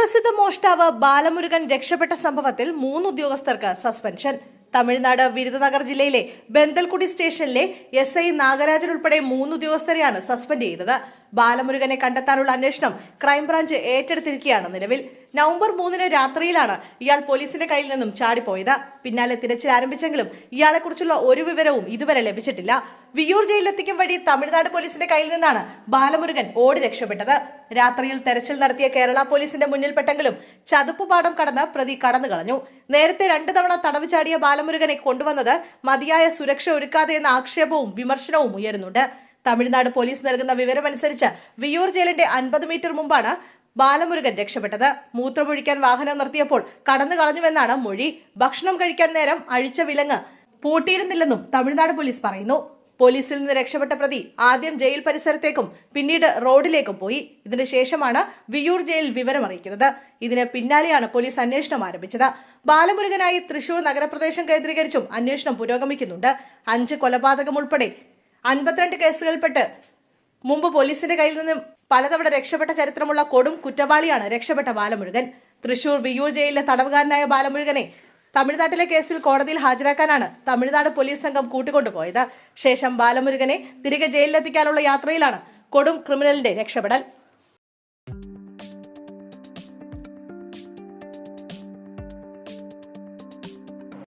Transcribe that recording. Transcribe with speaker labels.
Speaker 1: കുപ്രസിദ്ധ മോഷ്ടാവ് ബാലമുരുകൻ രക്ഷപ്പെട്ട സംഭവത്തിൽ മൂന്ന് ഉദ്യോഗസ്ഥർക്ക് സസ്പെൻഷൻ. തമിഴ്നാട് വിരുദനഗർ ജില്ലയിലെ ബന്തൽകുടി സ്റ്റേഷനിലെ എസ് ഐ നാഗരാജൻ ഉൾപ്പെടെ മൂന്ന് ഉദ്യോഗസ്ഥരെയാണ് സസ്പെൻഡ് ചെയ്തത്. ബാലമുരുകനെ കണ്ടെത്താനുള്ള അന്വേഷണം ക്രൈംബ്രാഞ്ച് ഏറ്റെടുത്തിരിക്കുകയാണ് നിലവിൽ. നവംബർ മൂന്നിന് രാത്രിയിലാണ് ഇയാൾ പോലീസിന്റെ കയ്യിൽ നിന്നും ചാടിപ്പോയത്. പിന്നാലെ തിരച്ചിൽ ആരംഭിച്ചെങ്കിലും ഇയാളെക്കുറിച്ചുള്ള ഒരു വിവരവും ഇതുവരെ ലഭിച്ചിട്ടില്ല. വിയൂർ ജയിലിലെത്തിക്കും വഴി തമിഴ്നാട് പോലീസിന്റെ കയ്യിൽ നിന്നാണ് ബാലമുരുകൻ ഓടി രക്ഷപ്പെട്ടത്. രാത്രിയിൽ തെരച്ചിൽ നടത്തിയ കേരള പോലീസിന്റെ മുന്നിൽപ്പെട്ടെങ്കിലും ചതുപ്പുപാടം കടന്ന് പ്രതി കടന്നു കളഞ്ഞു. നേരത്തെ രണ്ടു തവണ തടവ് ചാടിയ ബാലമുരുകനെ കൊണ്ടുവന്നത് മതിയായ സുരക്ഷ ഒരുക്കാതെ എന്ന ആക്ഷേപവും വിമർശനവും ഉയരുന്നുണ്ട്. തമിഴ്നാട് പോലീസ് നൽകുന്ന വിവരമനുസരിച്ച് വിയൂർ ജയിലിന്റെ അൻപത് മീറ്റർ മുമ്പാണ് ബാലമുരുകൻ രക്ഷപ്പെട്ടത്. മൂത്രമൊഴിക്കാൻ വാഹനം നിർത്തിയപ്പോൾ കടന്നു കളഞ്ഞുവെന്നാണ് മൊഴി. ഭക്ഷണം കഴിക്കാൻ നേരം അഴിച്ച വിലങ്ങ് പൂട്ടിയിരുന്നില്ലെന്നും തമിഴ്നാട് പോലീസ് പറയുന്നു. പോലീസിൽ നിന്ന് രക്ഷപ്പെട്ട പ്രതി ആദ്യം ജയിൽ പരിസരത്തേക്കും പിന്നീട് റോഡിലേക്കും പോയി. ഇതിനു ശേഷമാണ് വിയൂർ ജയിൽ വിവരമറിയിക്കുന്നത് ഇതിന് പിന്നാലെയാണ് പോലീസ് അന്വേഷണം ആരംഭിച്ചത്. ബാലമുരുകനായി തൃശൂർ നഗരപ്രദേശം കേന്ദ്രീകരിച്ചും അന്വേഷണം പുരോഗമിക്കുന്നുണ്ട്. അഞ്ച് കൊലപാതകം ഉൾപ്പെടെ അൻപത്തിരണ്ട് കേസുകൾപ്പെട്ട് മുമ്പ് പോലീസിന്റെ കയ്യിൽ നിന്ന് പലതവണ രക്ഷപ്പെട്ട ചരിത്രമുള്ള കൊടും കുറ്റവാളിയാണ് രക്ഷപ്പെട്ട ബാലമുരുകൻ. തൃശൂർ വിയൂർ ജയിലിലെ തടവുകാരനായ ബാലമുരുകനെ തമിഴ്നാട്ടിലെ കേസിൽ കോടതിയിൽ ഹാജരാക്കാനാണ് തമിഴ്നാട് പോലീസ് സംഘം കൂട്ടിക്കൊണ്ടുപോയത്. ശേഷം ബാലമുരുകനെ തിരികെ ജയിലിലെത്തിക്കാനുള്ള യാത്രയിലാണ് കൊടും ക്രിമിനലിന്റെ രക്ഷപ്പെടൽ.